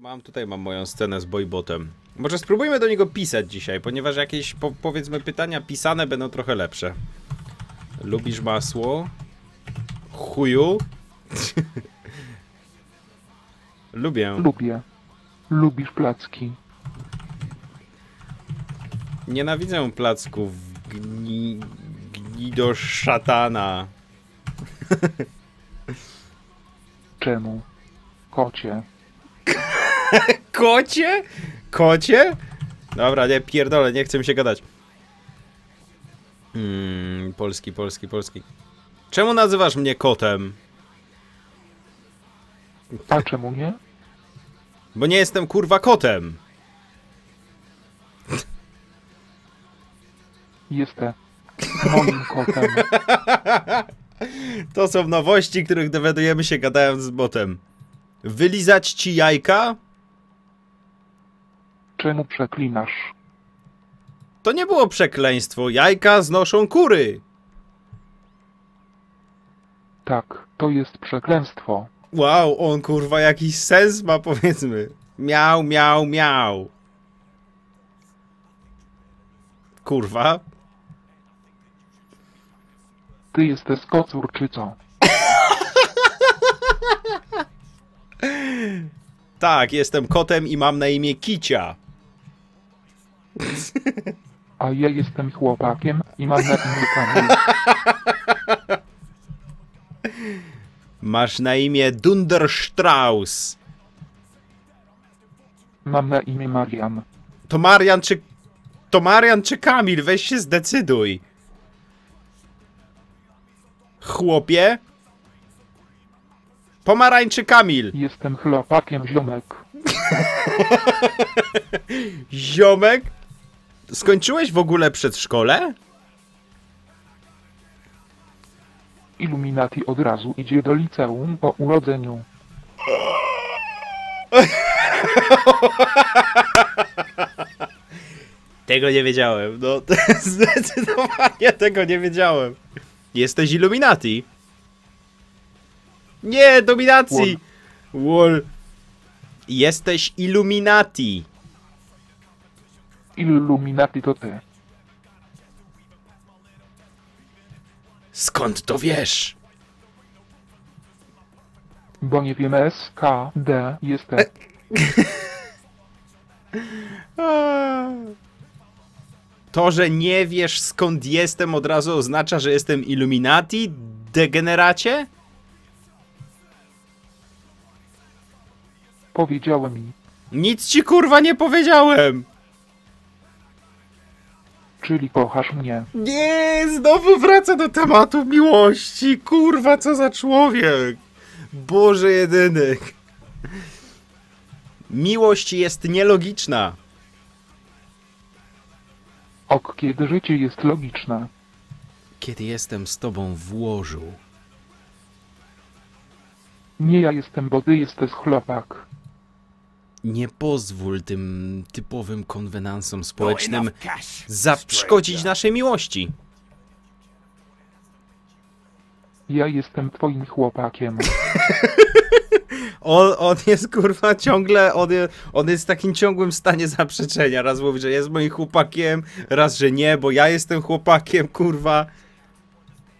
Mam tutaj mam moją scenę z boybotem. Może spróbujmy do niego pisać dzisiaj, ponieważ jakieś po, powiedzmy pytania pisane będą trochę lepsze. Lubisz masło? Chuju? Lubię. Lubię. Lubisz placki. Nienawidzę placków gni... gnido szatana. Czemu? Kocie. Kocie? Kocie? Dobra, nie, pierdolę, nie chcę mi się gadać. Hmm, polski, polski, polski. Czemu nazywasz mnie kotem? A czemu nie? Bo nie jestem kurwa kotem. Jestem moim kotem. To są nowości, których dowiadujemy się gadając z botem. Wylizać ci jajka? Czemu przeklinasz? To nie było przekleństwo. Jajka znoszą kury. Tak, to jest przeklęstwo. Wow, on kurwa jakiś sens ma, powiedzmy. Miał, miał, miał. Kurwa. Ty jesteś kocur czy co? Tak, jestem kotem i mam na imię Kicia. A ja jestem chłopakiem i mam na imię Kamil. Masz na imię Dunderstrauss. Mam na imię Marian. To Marian czy... To Marian czy Kamil? Weź się zdecyduj. Chłopie? Pomarańczy Kamil. Jestem chłopakiem ziomek. Ziomek? Skończyłeś w ogóle przedszkole? Illuminati od razu idzie do liceum po urodzeniu. Tego nie wiedziałem. No, zdecydowanie tego nie wiedziałem. Jesteś Illuminati? Nie, dominacji! Wall. Jesteś Illuminati. Illuminati to ty. Skąd to wiesz? Bo nie wiem S, K, D, jestem. To, że nie wiesz skąd jestem od razu oznacza, że jestem Illuminati? Degeneracie? Powiedziałem mi. Nic ci kurwa nie powiedziałem! Czyli kochasz mnie. Nie, znowu wraca do tematu miłości. Kurwa, co za człowiek. Boże jedyny. Miłość jest nielogiczna. Ok, kiedy życie jest logiczne. Kiedy jestem z tobą w łożu. Nie ja jestem, bo ty jesteś chłopak. Nie pozwól tym typowym konwenansom społecznym zaszkodzić naszej miłości. Ja jestem twoim chłopakiem. On, on jest kurwa ciągle, on, on jest w takim ciągłym stanie zaprzeczenia. Raz mówi, że jest moim chłopakiem, raz, że nie, bo ja jestem chłopakiem, kurwa.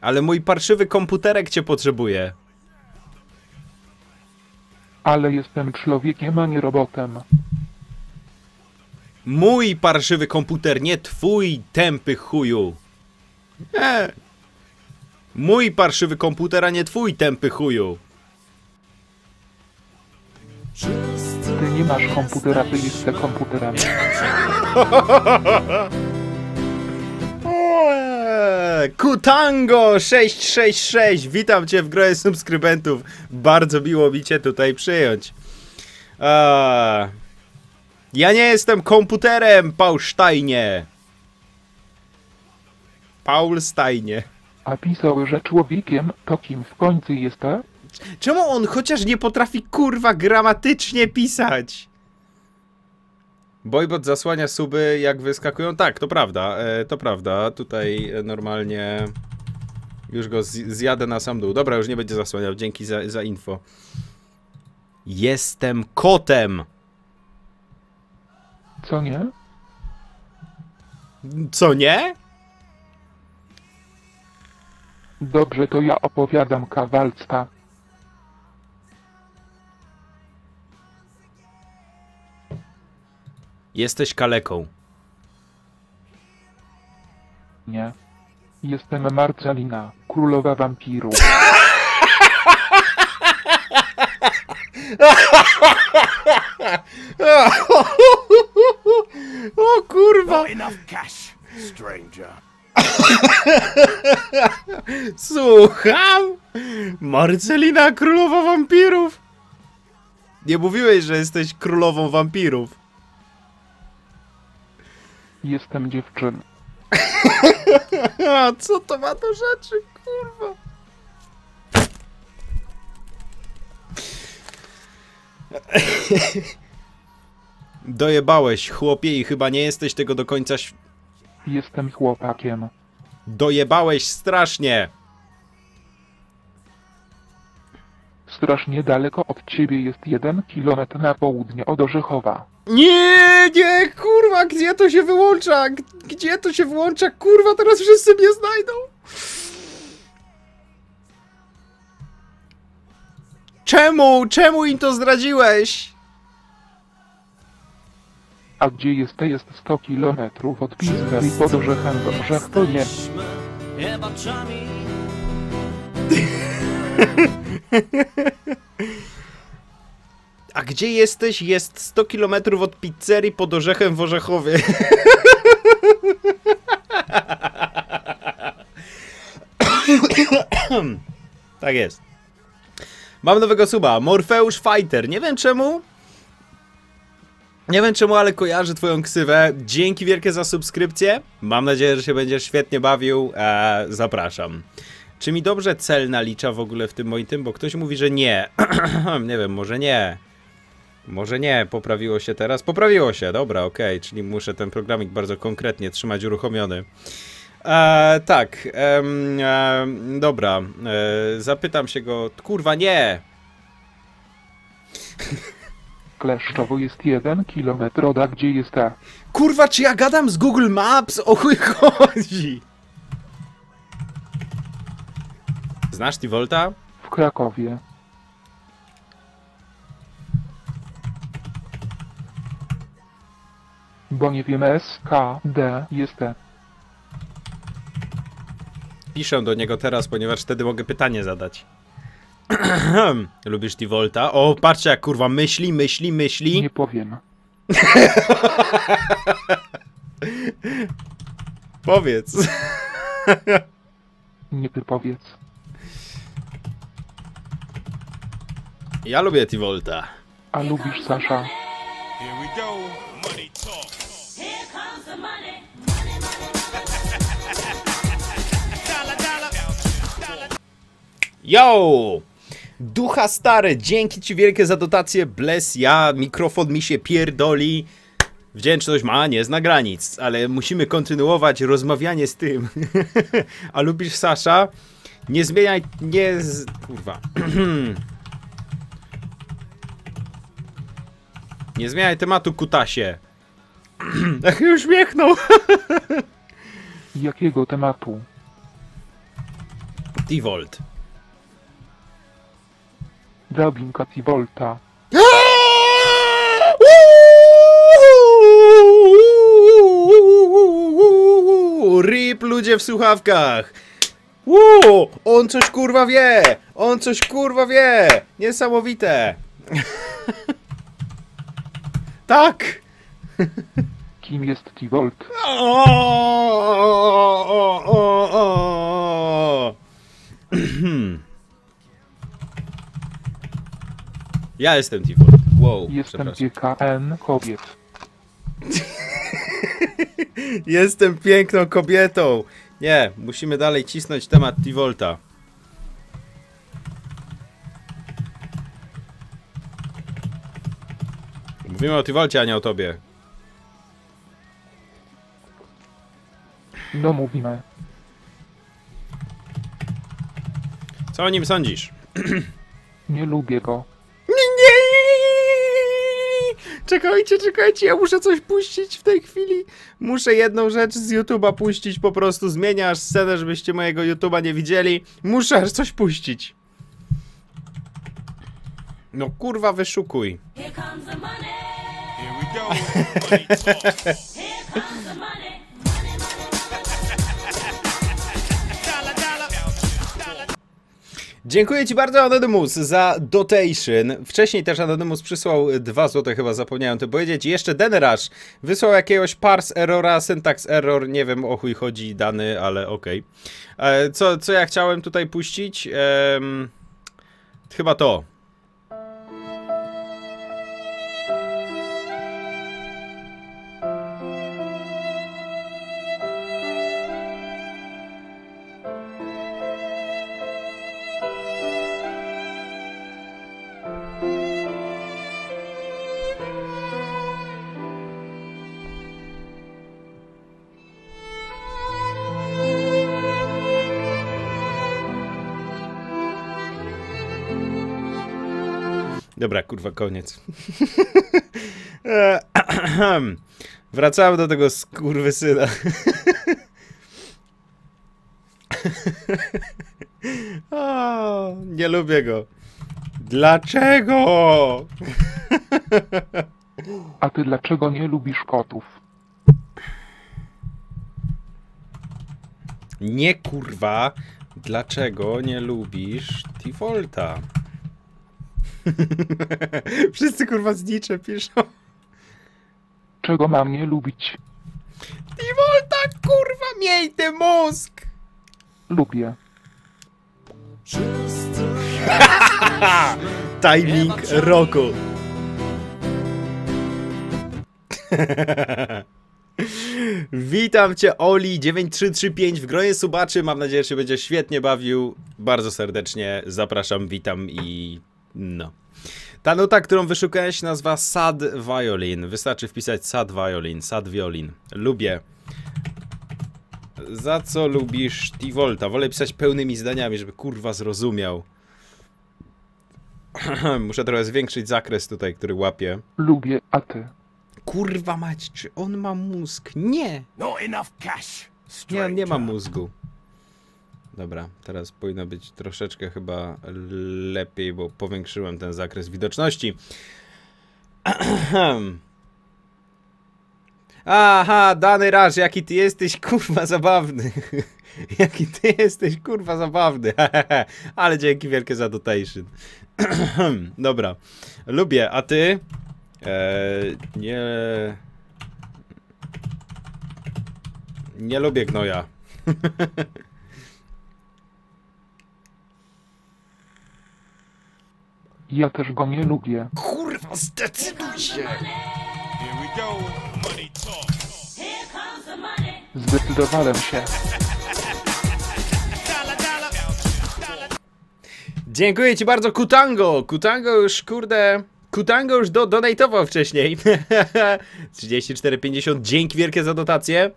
Ale mój parszywy komputerek cię potrzebuje. Ale jestem człowiekiem, a nie robotem. Mój parszywy komputer, nie twój tępy chuju. Nie. Mój parszywy komputer, a nie twój tępy chuju. Ty nie masz komputera, ty jesteś komputerem. Eee, Kutango 666, witam cię w gronie subskrybentów. Bardzo miło mi cię tutaj przyjąć. Eee, ja nie jestem komputerem, Paul Steinie. Paul Steinie. A pisał, że człowiekiem to kim w końcu jesteś? Czemu on chociaż nie potrafi kurwa gramatycznie pisać? Boybot zasłania suby jak wyskakują. Tak, to prawda, e, to prawda. Tutaj normalnie już go zjadę na sam dół. Dobra, już nie będzie zasłaniał. Dzięki za, za info. Jestem kotem. Co nie? Co nie? Dobrze, to ja opowiadam kawalca. Jesteś kaleką. Nie. Jestem Marcelina, królowa wampirów. O kurwa! Słucham? Marcelina, królowa wampirów. Nie mówiłeś, że jesteś królową wampirów. Jestem dziewczyną. A co to ma do rzeczy, kurwa? Dojebałeś, chłopie, i chyba nie jesteś tego do końca. Jestem chłopakiem. Dojebałeś strasznie. Strasznie daleko od ciebie jest jeden kilometr na południe od Orzechowa. Nie, nie, kurwa, gdzie to się wyłącza? Gdzie to się włącza? Kurwa, teraz wszyscy mnie znajdą. Czemu? Czemu im to zdradziłeś? A gdzie jest, to jest 100 kilometrów od Pizzerii pod Orzechem do Orzech to nie. A gdzie jesteś? Jest 100 km od pizzerii pod Orzechem w Orzechowie. tak jest. Mam nowego suba, Morfeusz Fighter. Nie wiem czemu. Nie wiem czemu, ale kojarzę twoją ksywę. Dzięki wielkie za subskrypcję. Mam nadzieję, że się będziesz świetnie bawił. E, zapraszam. Czy mi dobrze cel nalicza w ogóle w tym moim tym? Bo ktoś mówi, że nie. nie wiem, może nie. Może nie, poprawiło się teraz. Poprawiło się, dobra, okej, czyli muszę ten programik bardzo konkretnie trzymać uruchomiony. E, tak, em, em, dobra, e, zapytam się go. Kurwa, nie! Kleszczowo jest jeden kilometr od, gdzie jest ta? Kurwa, czy ja gadam z Google Maps? O chuj chodzi! Znasz T-Volta? W Krakowie. Bo nie wiem S, K, D, jest T. Piszę do niego teraz, ponieważ wtedy mogę pytanie zadać. Lubisz T-Volta? O, patrzcie jak kurwa myśli, myśli, myśli. Nie powiem. Powiedz. Nie ty powiedz. Ja lubię T-Volta. A lubisz Sasza? Here we go. Money talk. Here comes the money. Yo! Ducha stary, dzięki ci wielkie za dotację. Bless ja, mikrofon mi się pierdoli. Wdzięczność ma, nie zna granic, ale musimy kontynuować rozmawianie z tym. A lubisz Sasza? Nie zmieniaj, nie z... kurwa. nie zmieniaj tematu, kutasie. Ach, już uśmiechnął. Jakiego tematu? T-Volt. Drabinka Tivolta. RIP ludzie w słuchawkach! Uuu, on coś kurwa wie! On coś kurwa wie! Niesamowite! tak! Kim jest o. Ja jestem T-Volt. Wow, Jestem. GKN kobiet. Jestem piękną kobietą. Nie, musimy dalej cisnąć temat T-Volta. Mówimy o T-Volcie, a nie o tobie. No mówimy. Co o nim sądzisz? Nie lubię go. Czekajcie, czekajcie, ja muszę coś puścić w tej chwili. Muszę jedną rzecz z YouTube'a puścić, po prostu zmienię aż scenę, żebyście mojego YouTube'a nie widzieli. Muszę aż coś puścić. No kurwa, wyszukuj. Here comes the money. Dziękuję Ci bardzo, Anonymous, za dotation. Wcześniej też Anonymous przysłał 2 zł, chyba zapomniałem to powiedzieć. Jeszcze Denerash wysłał jakiegoś parse errora, syntax error, nie wiem o chuj chodzi dany, ale okej. E, Co, co ja chciałem tutaj puścić? Em, chyba to. Dobra, kurwa, koniec. E, Wracamy do tego skurwysyna. O, nie lubię go. Dlaczego? A ty dlaczego nie lubisz kotów? Nie kurwa. Dlaczego nie lubisz Defaulta? Wszyscy kurwa z nicze piszą. Czego mam nie lubić? Defaulta kurwa miej ty mózg! Lubię. Timing roku. Witam cię Oli9335 w gronie subaczy. Mam nadzieję, że się będzie świetnie bawił. Bardzo serdecznie zapraszam, witam i no. Ta nuta, którą wyszukałeś się nazywa Sad Violin. Wystarczy wpisać Sad Violin, Sad Violin. Lubię. Za co lubisz T-Volta? Wolę pisać pełnymi zdaniami, żeby kurwa zrozumiał. Muszę trochę zwiększyć zakres tutaj, który łapie. Lubię, a ty? Kurwa mać, czy on ma mózg? Nie! Not enough cash. Nie, on nie ma mózgu. Dobra, teraz powinno być troszeczkę chyba lepiej, bo powiększyłem ten zakres widoczności. Aha, dany raz, jaki ty jesteś kurwa zabawny. jaki ty jesteś kurwa zabawny. Ale dzięki wielkie za dotation. Dobra, lubię, a ty? Eee, nie... Nie lubię gnoja. Ja też go nie lubię. Kurwa, zdecyduj się! Zdecydowałem się. Dziękuję ci bardzo, Kutango! Kutango już, kurde... Kutango już do, donatował wcześniej. 34,50. Dzięki wielkie za dotację.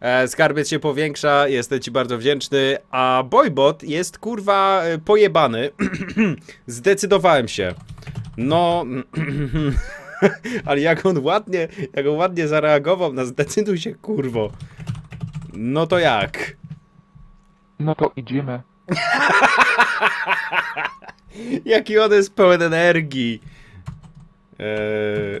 E, skarbiec się powiększa, jestem ci bardzo wdzięczny. A Boybot jest kurwa e, pojebany. Zdecydowałem się. No. Ale jak on ładnie, jak on ładnie zareagował na zdecyduj się, kurwo. No to jak? No to idziemy. Jaki on jest pełen energii. Eee,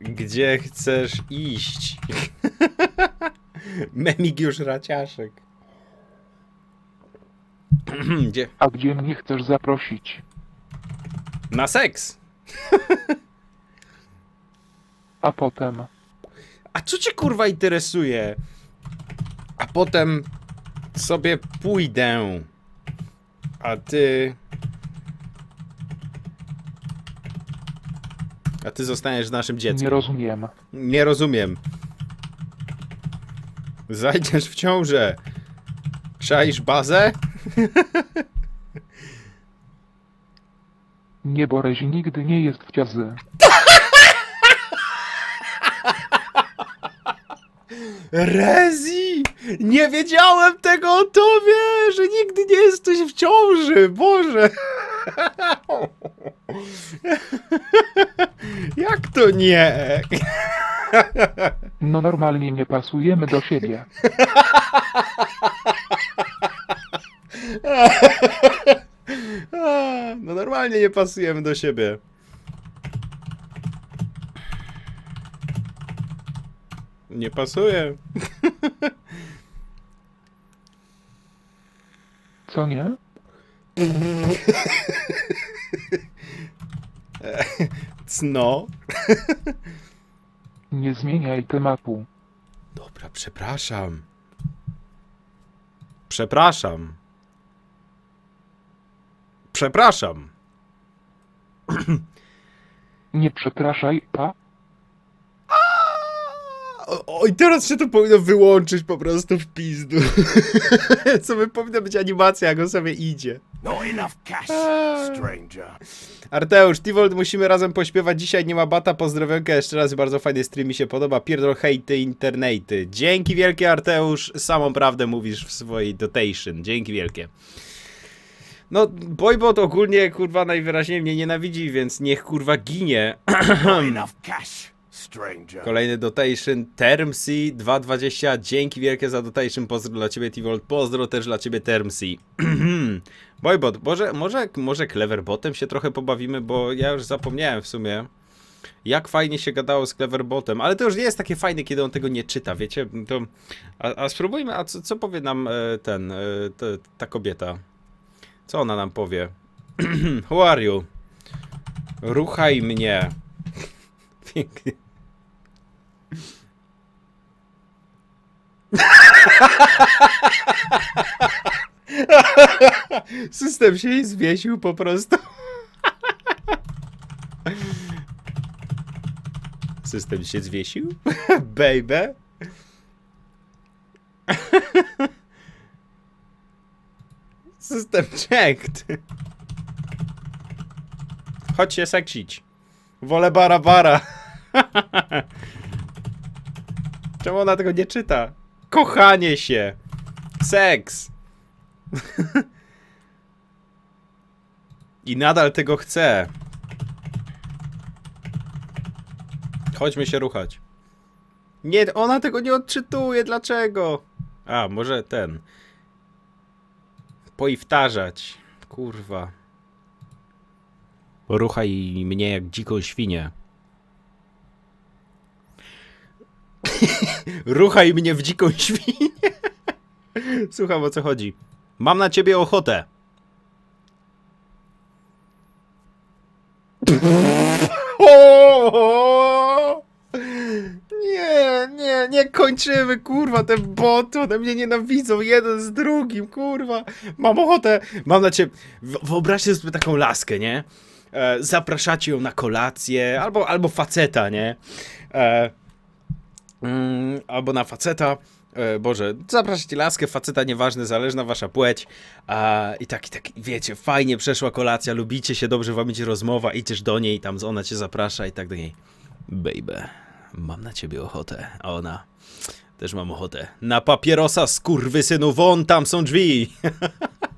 gdzie chcesz iść? Memigiusz Raciaszek. gdzie? A gdzie mnie chcesz zaprosić? Na seks. A potem? A co cię kurwa interesuje? A potem sobie pójdę. A ty... ty zostaniesz naszym dzieckiem. Nie rozumiem. Nie rozumiem. Zajdziesz w ciążę. Czaisz bazę? Nie, bo Rezi nigdy nie jest w ciazy. Rezi! Nie wiedziałem tego o tobie, że nigdy nie jesteś w ciąży, Boże! Jak to nie? No normalnie nie pasujemy do siebie. No normalnie nie pasujemy do siebie. Nie pasuje. Co nie? Cno. Nie zmieniaj tematu. Dobra, przepraszam. Przepraszam. Przepraszam. Nie przepraszaj, pa. O, o, i teraz się to powinno wyłączyć po prostu w pizdu. Co by powinna być animacja, jak on sobie idzie. Not enough cash, stranger. Arteusz, Tivold, musimy razem pośpiewać. Dzisiaj nie ma bata. Pozdrowionka jeszcze raz. Bardzo fajny stream mi się podoba. Pierdol hejty internety. Dzięki wielkie, Arteusz. Samą prawdę mówisz w swojej dotation. Dzięki wielkie. No, Boybot ogólnie, kurwa, najwyraźniej mnie nienawidzi, więc niech, kurwa, ginie. Not enough cash. Kolejny dotation, Termsy 220, dzięki wielkie za dotation, pozdro dla ciebie Tivolt, pozdro też dla ciebie Termsy. Boybot, może, może, może Cleverbotem się trochę pobawimy, bo ja już zapomniałem w sumie, jak fajnie się gadało z Cleverbotem, ale to już nie jest takie fajne, kiedy on tego nie czyta, wiecie, to, a, a spróbujmy, a co, co powie nam e, ten, e, te, ta kobieta? Co ona nam powie? Who are you? Ruchaj mnie. Pięknie. System się jej zwiesił po prostu. System się zwiesił? Baby? System checked. Chodź się seksić. Wolę bara bara. Czemu ona tego nie czyta? Kochanie się. Seks. I nadal tego chce. Chodźmy się ruchać. Nie, ona tego nie odczytuje. Dlaczego? A, może ten. Poiftarzać. Kurwa. Ruchaj mnie jak dziką świnię. Ruchaj mnie w dziką świnię. Słucham o co chodzi. Mam na ciebie ochotę. Nie, nie, nie kończymy, kurwa, te boty, one mnie nienawidzą, jeden z drugim, kurwa. Mam ochotę, mam na ciebie, wyobraźcie sobie taką laskę, nie? E, zapraszacie ją na kolację, albo, albo faceta, nie? E, mm, albo na faceta, e, Boże, zapraszacie laskę, faceta, nieważne, zależna wasza płeć, a, i tak, i tak, wiecie, fajnie przeszła kolacja, lubicie się, dobrze wam idzie rozmowa, idziesz do niej, tam ona cię zaprasza i tak do niej, baby, mam na ciebie ochotę, a ona, też mam ochotę, na papierosa, skurwysynu, won, tam są drzwi,